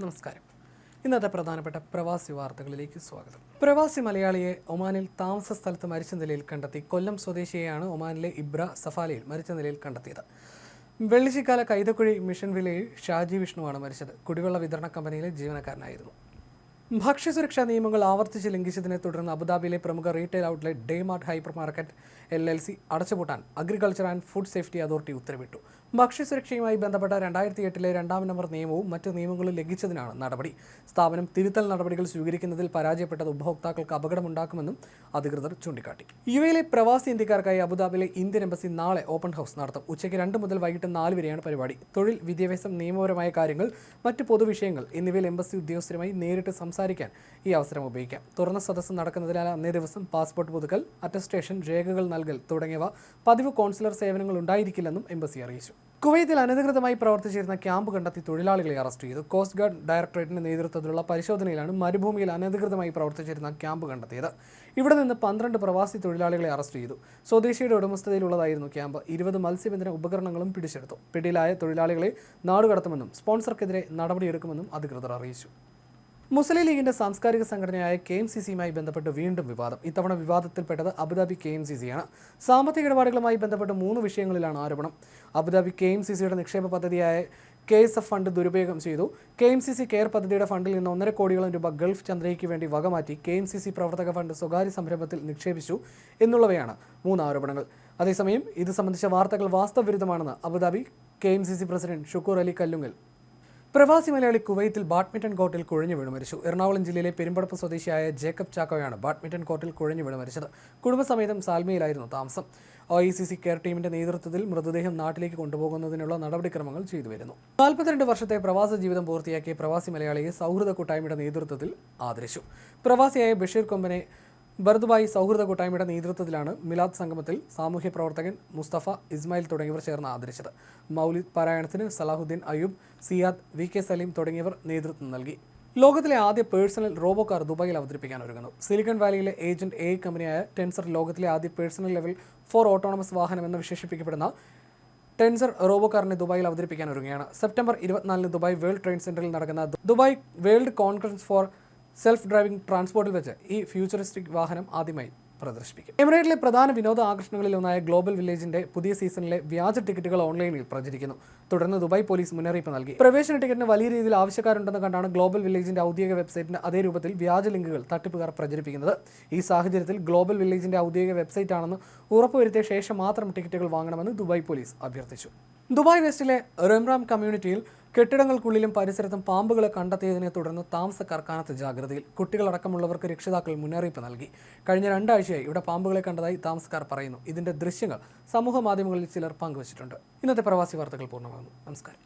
നമസ്കാരം. ഇന്നത്തെ പ്രധാനപ്പെട്ട പ്രവാസി വാർത്തകളിലേക്ക് സ്വാഗതം. പ്രവാസി മലയാളിയെ ഒമാനിൽ താമസ സ്ഥലത്ത് മരിച്ച നിലയിൽ കണ്ടെത്തി കൊല്ലം സ്വദേശിയെയാണ് ഒമാനിലെ ഇബ്ര സഫാലയിൽ മരിച്ച നിലയിൽ കണ്ടെത്തിയത്. വെള്ളിച്ചിക്കാല കൈതക്കുഴി മിഷൻ വിലയിൽ ഷാജി വിഷ്ണുവാണ് മരിച്ചത്. കുടിവെള്ള വിതരണ കമ്പനിയിലെ ജീവനക്കാരനായിരുന്നു. ഭക്ഷ്യസുരക്ഷാ നിയമങ്ങൾ ആവർത്തിച്ച് ലംഘിച്ചതിനെ തുടർന്ന് അബുദാബിയിലെ പ്രമുഖ retail outlet Daymart hypermarket L L C അടച്ചുപൂട്ടാൻ agriculture and food safety authority ഉത്തരവിട്ടു. ഭക്ഷ്യസുരക്ഷയുമായി ബന്ധപ്പെട്ട രണ്ടായിരത്തി എട്ടിലെ രണ്ടാം നമ്പർ നിയമവും മറ്റ് നിയമങ്ങളും ലംഘിച്ചതിനാണ് നടപടി. സ്ഥാപനം തിരുത്തൽ നടപടികൾ സ്വീകരിക്കുന്നതിൽ പരാജയപ്പെട്ടത് ഉപഭോക്താക്കൾക്ക് അപകടമുണ്ടാക്കുമെന്നും അധികൃതർ ചൂണ്ടിക്കാട്ടി. യു എയിലെ പ്രവാസി ഇന്ത്യക്കാർക്കായി അബുദാബിയിലെ ഇന്ത്യൻ എംബസി നാളെ ഓപ്പൺ ഹൗസ് നടത്തും. ഉച്ചയ്ക്ക് രണ്ട് മുതൽ വൈകിട്ട് നാല് വരെയാണ് പരിപാടി. തൊഴിൽ വിദ്യാഭ്യാസം നിയമപരമായ കാര്യങ്ങൾ മറ്റ് പൊതുവിഷയങ്ങൾ എന്നിവയിൽ എംബസി ഉദ്യോഗസ്ഥരുമായി നേരിട്ട് സംസാരിക്കാൻ ഈ അവസരം ഉപയോഗിക്കാം. തുറന്ന സദസ്സ് നടക്കുന്നതിനാൽ അന്നേ ദിവസം പാസ്പോർട്ട് പുതുക്കൽ അറ്റസ്റ്റേഷൻ രേഖകൾ നൽകൽ തുടങ്ങിയവ പതിവ് കോൺസുലർ സേവനങ്ങൾ ഉണ്ടായിരിക്കില്ലെന്നും എംബസി അറിയിച്ചു. കുവൈത്തിൽ അനധികൃതമായി പ്രവർത്തിച്ചിരുന്ന ക്യാമ്പ് കണ്ടെത്തി തൊഴിലാളികളെ അറസ്റ്റ് ചെയ്തു. കോസ്റ്റ് ഗാർഡ് ഡയറക്ടറേറ്റിന്റെ നേതൃത്വത്തിലുള്ള പരിശോധനയിലാണ് മരുഭൂമിയിൽ അനധികൃതമായി പ്രവർത്തിച്ചിരുന്ന ക്യാമ്പ് കണ്ടെത്തിയത്. ഇവിടെ നിന്ന് പന്ത്രണ്ട് പ്രവാസി തൊഴിലാളികളെ അറസ്റ്റ് ചെയ്തു. സ്വദേശിയുടെ ഉടമസ്ഥതയിലുള്ളതായിരുന്നു ക്യാമ്പ്. ഇരുപത് മത്സ്യബന്ധന ഉപകരണങ്ങളും പിടിച്ചെടുത്തു. പിടിയിലായ തൊഴിലാളികളെ നാടുകടത്തുമെന്നും സ്പോൺസർക്കെതിരെ നടപടിയെടുക്കുമെന്നും അധികൃതർ അറിയിച്ചു. മുസ്ലിം ലീഗിന്റെ സാംസ്കാരിക സംഘടനയായ കെ എം സി സിയുമായി ബന്ധപ്പെട്ട് വീണ്ടും വിവാദം. ഇത്തവണ വിവാദത്തിൽപ്പെട്ടത് Abu Dhabi K M C സിയാണ്. സാമ്പത്തിക ഇടപാടുകളുമായി ബന്ധപ്പെട്ട് മൂന്ന് വിഷയങ്ങളിലാണ് ആരോപണം. അബുദാബി കെ എം സി സിയുടെ നിക്ഷേപ പദ്ധതിയായ കെ എസ് എഫ് ഫണ്ട് ദുരുപയോഗം ചെയ്തു. K M C C care പദ്ധതിയുടെ ഫണ്ടിൽ നിന്ന് ഒന്നര കോടിയോളം രൂപ ഗൾഫ് ചന്ദ്രയ്ക്ക് വേണ്ടി വകമാറ്റി കെ എം സി സി പ്രവർത്തക ഫണ്ട് സ്വകാര്യ സംരംഭത്തിൽ നിക്ഷേപിച്ചു എന്നുള്ളവയാണ് മൂന്ന് ആരോപണങ്ങൾ. അതേസമയം ഇത് സംബന്ധിച്ച വാർത്തകൾ വാസ്തവവിരുദ്ധമാണെന്ന് Abu Dhabi K M C C president Shukkur Ali Kallungal പ്രവാസി മലയാളി കുവൈത്തിൽ ബാഡ്മിന്റൺ കോർട്ടിൽ കുഴഞ്ഞു വീണ് മരിച്ചു. എറണാകുളം ജില്ലയിലെ പെരുമ്പടപ്പ് സ്വദേശിയായ ജേക്കബ് ചാക്കോയാണ് ബാഡ്മിന്റൺ കോർട്ടിൽ കുഴഞ്ഞു വീണ് മരിച്ചത്. കുടുംബസമേതം സാൽമയിലായിരുന്നു താമസം. O I C C care ടീമിന്റെ നേതൃത്വത്തിൽ മൃതദേഹം നാട്ടിലേക്ക് കൊണ്ടുപോകുന്നതിനുള്ള നടപടിക്രമങ്ങൾ ചെയ്തു വരുന്നു. നാൽപ്പത്തിരണ്ട് വർഷത്തെ പ്രവാസ ജീവിതം പൂർത്തിയാക്കിയ പ്രവാസി മലയാളിയെ സൗഹൃദ കൂട്ടായ്മയുടെ നേതൃത്വത്തിൽ ആദരിച്ചു. പ്രവാസിയായ ബഷീർ കൊമ്പനെ ബർദുബായി സൗഹൃദ കൂട്ടായ്മയുടെ നേതൃത്വത്തിലാണ് മിലാദ് സംഗമത്തിൽ സാമൂഹ്യ പ്രവർത്തകൻ മുസ്തഫ ഇസ്മായിൽ തുടങ്ങിയവർ ചേർന്ന് ആദരിച്ചത്. മൗലിദ് പാരായണത്തിന് സലാഹുദ്ദീൻ അയ്യൂബ് സിയാദ് വി കെ സലീം തുടങ്ങിയവർ നേതൃത്വം നൽകി. ലോകത്തിലെ ആദ്യ പേഴ്സണൽ റോബോ കാർ ദുബായിൽ അവതരിപ്പിക്കാൻ ഒരുങ്ങുന്നു. സിലിക്കൺ വാലിയിലെ ഏജന്റ് എ കമ്പനിയായ ടെൻസർ ലോകത്തിലെ ആദ്യ പേഴ്സണൽ ലെവൽ ഫോർ ഓട്ടോണമസ് വാഹനം എന്ന് വിശേഷിപ്പിക്കപ്പെടുന്ന ടെൻസർ റോബോ കാറിനെ ദുബായിൽ അവതരിപ്പിക്കാൻ ഒരുങ്ങുകയാണ്. സെപ്റ്റംബർ ഇരുപത്തിനാലിന് ദുബായ് വേൾഡ് ട്രേഡ് സെന്ററിൽ നടക്കുന്ന Dubai world conference for self driving ട്രാൻസ്പോർട്ടിൽ വെച്ച് ഈ ഫ്യൂച്ചറിസ്റ്റിക് വാഹനം ആദ്യമായി പ്രദർശിപ്പിക്കും. എമിറേറ്റിലെ പ്രധാന വിനോദ ആകർഷണങ്ങളിൽ ഒന്നായ ഗ്ലോബൽ വില്ലേജിന്റെ പുതിയ സീസണിലെ വ്യാജ ടിക്കറ്റുകൾ ഓൺലൈനിൽ പ്രചരിക്കുന്നു. തുടർന്ന് ദുബായ് പോലീസ് മുന്നറിയിപ്പ് നൽകി. പ്രവേശന ടിക്കറ്റിന് വലിയ രീതിയിൽ ആവശ്യക്കാരുണ്ടെന്ന് കണ്ടാണ് ഗ്ലോബൽ വില്ലേജിന്റെ ഔദ്യോഗിക വെബ്സൈറ്റിന്റെ അതേ രൂപത്തിൽ വ്യാജ ലിങ്കുകൾ തട്ടിപ്പുകാർ പ്രചരിപ്പിക്കുന്നത്. ഈ സാഹചര്യത്തിൽ ഗ്ലോബൽ വില്ലേജിന്റെ ഔദ്യോഗിക വെബ്സൈറ്റ് ആണെന്ന് ഉറപ്പുവരുത്തിയ ശേഷം മാത്രം ടിക്കറ്റുകൾ വാങ്ങണമെന്ന് ദുബായ് പോലീസ് അഭ്യർത്ഥിച്ചു. ദുബായ് വെസ്റ്റിലെ റംറാം കമ്മ്യൂണിറ്റിയിൽ കെട്ടിടങ്ങൾക്കുള്ളിലും പരിസരത്തും പാമ്പുകളെ കണ്ടെത്തിയതിനെ തുടർന്ന് താമസക്കാർ കനത്ത ജാഗ്രതയിൽ കുട്ടികളടക്കമുള്ളവർക്ക് രക്ഷിതാക്കൾ മുന്നറിയിപ്പ് നൽകി. കഴിഞ്ഞ രണ്ടാഴ്ചയായി ഇവിടെ പാമ്പുകളെ കണ്ടതായി താമസക്കാർ പറയുന്നു. ഇതിന്റെ ദൃശ്യങ്ങൾ സമൂഹ മാധ്യമങ്ങളിൽ ചിലർ പങ്കുവച്ചിട്ടുണ്ട്. ഇന്നത്തെ പ്രവാസി വാർത്തകൾ പൂർണമാകുന്നു. നമസ്കാരം.